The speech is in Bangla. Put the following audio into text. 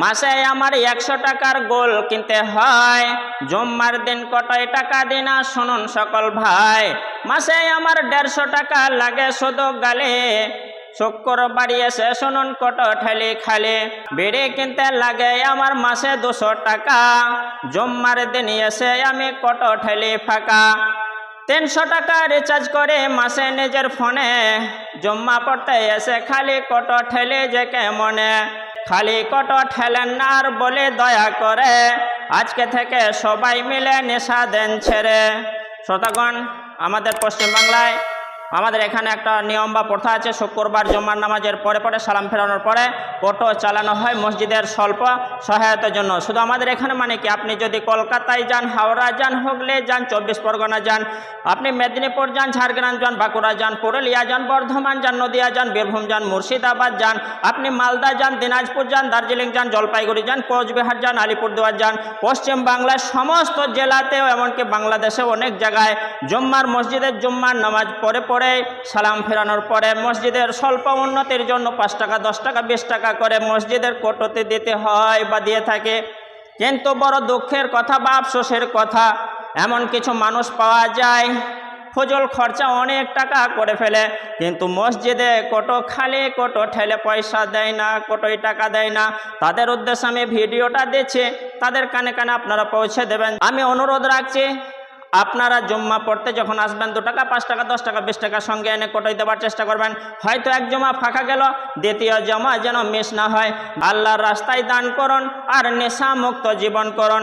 মাসে আমার একশো টাকার গোল কিনতে হয়। জম্মার দিন কতই টাকা দিনা শুনুন সকল ভাই। মাসে আমার দেড়শো টাকা লাগে শুধু গালে। শুক্র বাড়ি এসে শুনুন কত ঠেলি খালে। বেড়ে কিনতে লাগে আমার মাসে দুশো টাকা। জম্মার দিন এসে আমি কত ঠেলি ফাঁকা। তিনশো টাকা রিচার্জ করে মাসে নিজের ফোনে। জম্মা পড়তে এসে খালি কত ঠেলে যে মনে খালি কট ঠেলেন না আর বলে দয়া করে। আজকে থেকে সবাই মিলে নেশা দেন ছেড়ে। শ্রোতাগণ, আমাদের পশ্চিমবাংলায় আমাদের এখানে একটা নিয়ম বা প্রথা আছে, শুক্রবার জম্মার নামাজের পরে পরে সালাম ফেরানোর পরে অটো চালানো হয়, মসজিদের স্বল্প সহায়তার জন্য। শুধু আমাদের এখানে মানে কি? আপনি যদি কলকাতায় যান, হাওড়া যান, হুগলি যান, চব্বিশ পরগনা যান, আপনি মেদিনীপুর যান, ঝাড়গ্রাম যান, বাঁকুড়া যান, পুরুলিয়া যান, বর্ধমান যান, নদিয়া যান, বীরভূম যান, মুর্শিদাবাদ যান, আপনি মালদা যান, দিনাজপুর যান, দার্জিলিং যান, জলপাইগুড়ি যান, কোচবিহার যান, আলিপুরদুয়ার যান, পশ্চিম বাংলার সমস্ত জেলাতেও, এমনকি বাংলাদেশে অনেক জায়গায় জুম্মার মসজিদের জুম্মার নামাজ পড়ে পড়ে সালাম ফেরানোর পরে মসজিদের স্বল্প উন্নতির জন্য পাঁচ টাকা, দশ টাকা, বিশ টাকা করে মসজিদের কোটোতে দিতে হয় বা দিয়ে থাকে। কিন্তু বড় দুঃখের কথা বা আফসোসের কথা, এমন কিছু মানুষ পাওয়া যায়, ফজল খরচা অনেক টাকা করে ফেলে, কিন্তু মসজিদে কোটো খালি, কোটো ঠেলে পয়সা দেয় না কোটোই টাকা দেয় না। তাদের উদ্দেশ্যে আমি ভিডিওটা দিচ্ছি, তাদের কানে কানে আপনারা পৌঁছে দেবেন। আমি অনুরোধ রাখছি আপনারা জম্মা পড়তে যখন আসবেন দু টাকা, পাঁচ টাকা, দশ টাকা, বিশ টাকা সঙ্গে এনে কোটাই দেওয়ার চেষ্টা করবেন। হয়তো এক জমা ফাঁকা গেল, দ্বিতীয় জমা যেন মিস না হয়। আল্লাহর রাস্তায় দান করুন আর নেশা মুক্ত জীবন করুন।